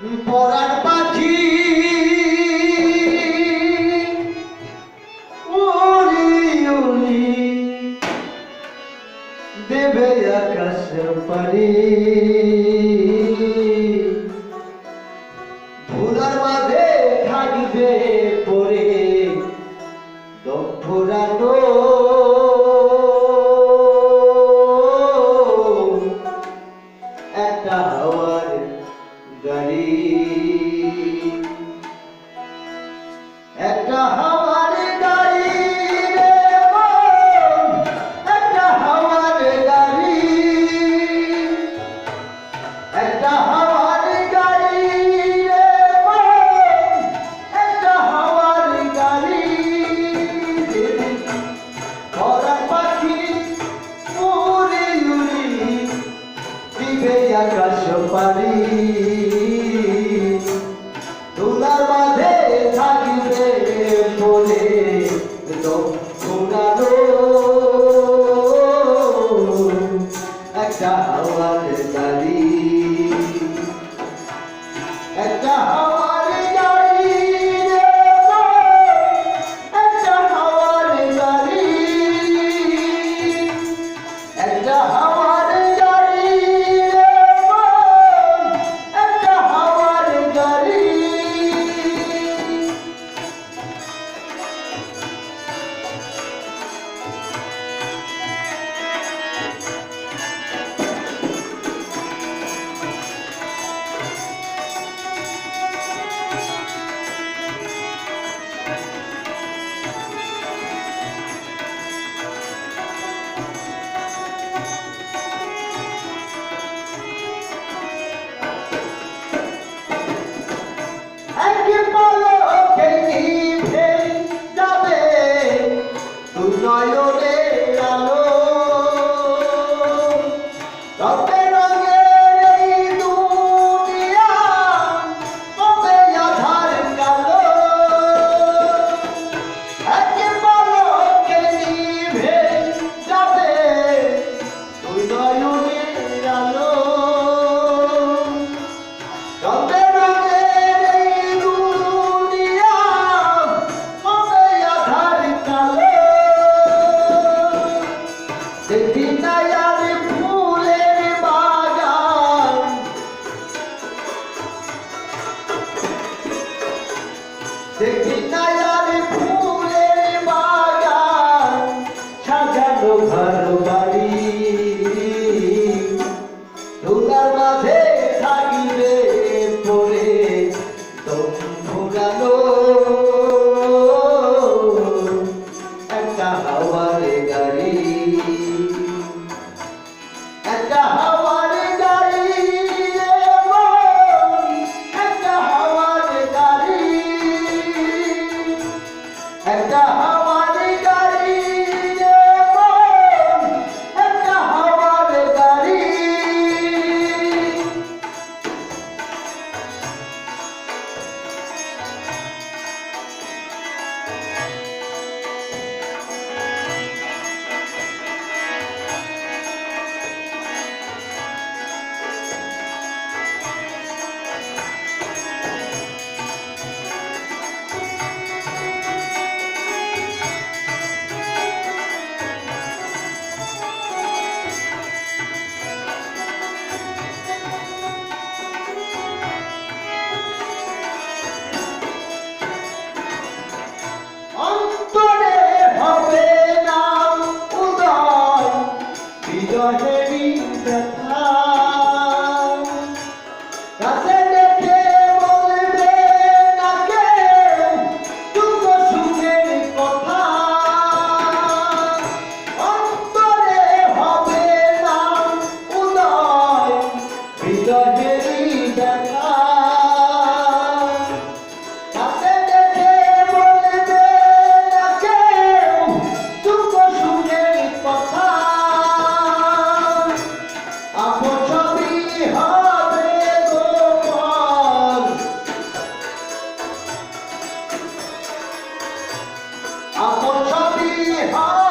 পরার পাখি। দেবে আকাশের পারি ভুলার মাঝে থাকবে 자. no you're ne. Das ist 好